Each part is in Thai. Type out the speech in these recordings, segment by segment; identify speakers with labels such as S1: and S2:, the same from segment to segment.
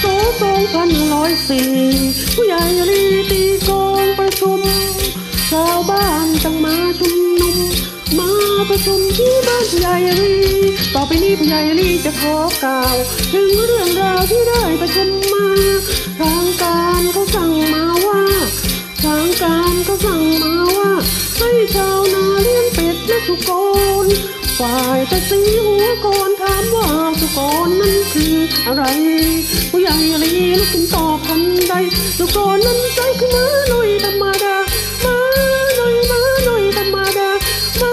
S1: โซสองพันร้อยสี่ผู้ใหญ่รีตีกองประชุม ชาวบ้านตั้งมาชุมนุม มาประชุมที่บ้านผู้ใหญ่รีต่อไปนี้ผู้ใหญ่รีจะขอกล่าว ถึงเรื่องราวที่ได้ประชุมมาทางการเขาสั่งมาว่าทางการเขาสั่งมาว่า ให้ชาวนาเลี้ยงเป็ดและสุกร ฝ่ายตะสีหัวก่อนถามว่าสุกรนั้นคืออะไร ผู้ใหญ่ลีลุกขึ้นตอบทันใดสุกรนั้นใจคือมาหน่อยธรรมดามาหน่อยมาหน่อยธรรมดามา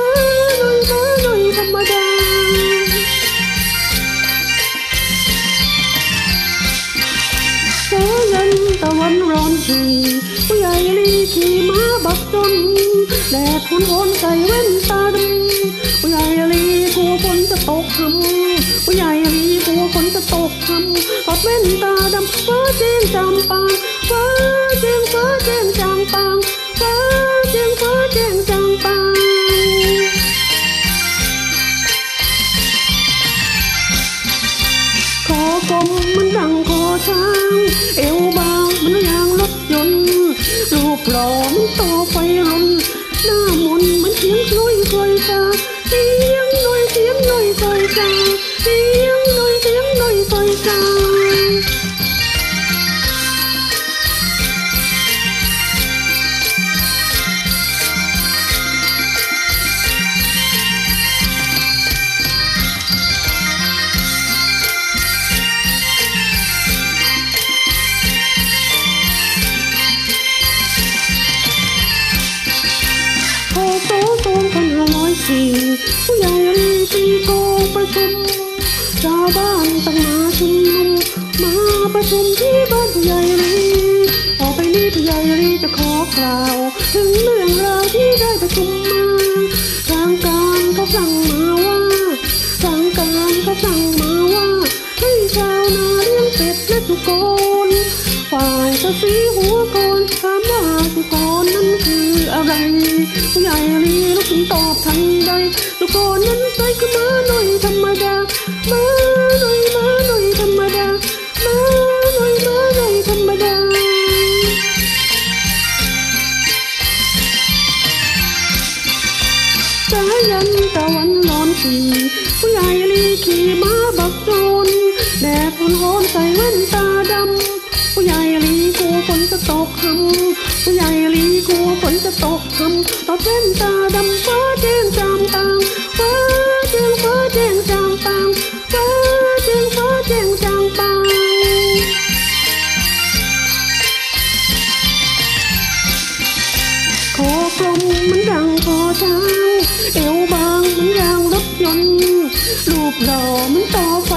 S1: หน่อยมาหน่อยธรรมดาเช้ายันตะวันร้อนชีผู้ใหญ่ลีขี่ม้าบักจนแดดฝนโอนใส่แว่นตาดำผู้ใหญ่ ตกคำผู้ใหญ่ลีกลัวฝนจะตกคำถอดแว่นตาดำฟ้าแจ้งจำปางฟ้าแจ้งฟ้าแจ้งจำปางฟ้าแจ้งฟ้าแจ้งจำปางคอกลมมันดังคอช้างเอวบางมันยางรถยนต์รูปหล่อมันต่อไฟรนหน้ามนมันเสียงน้อยซอยจาสีีผู้ใหญ่รีตีโกองประชุมชาวบ้านตั้งมาชุมนุมมาประชุมที่บ้านผู้ใหญ่รีต่อไปนี้ผู้ใหญ่รีจะขอกล่าว ถึงเรื่องราวที่ได้ประชุมมาทางการเขาสั่งมาว่าทางการเขาสั่งมาว่า ให้ชาวนาเลี้ยงเป็ดและสุกรฝ่ายตาสีหัวก่อนถามว่าสุกรนั้นคืออะไรผู้ใหญ่รีลุกขึ้นต สุกรนั้นใส่คือม้าหน่อยธรรมดาม้าหน่อยม้าหน่อยธรรมดาม้าหน่อยม้าหน่อยธรรมดา สายันตะวันร้อนสีผู้ใหญ่ลีขี่ม้าบักโจรแดดฝนโหนใส่แว่นตาดำ กลัวฝนจะตกคำผู้ใหญ่ลีกลัวฝนจะตกคำตอบแว่นตาดำฟ้าแจ้งจามตางฟ้าแจ้งฟ้าแจ้งจามตางฟ้าแจ้งฟ้าแจ้งจามตางคอกลมมันดังคอช้างเอวบางมันยางรถยนต์รูปหล่อมันต่อไฟ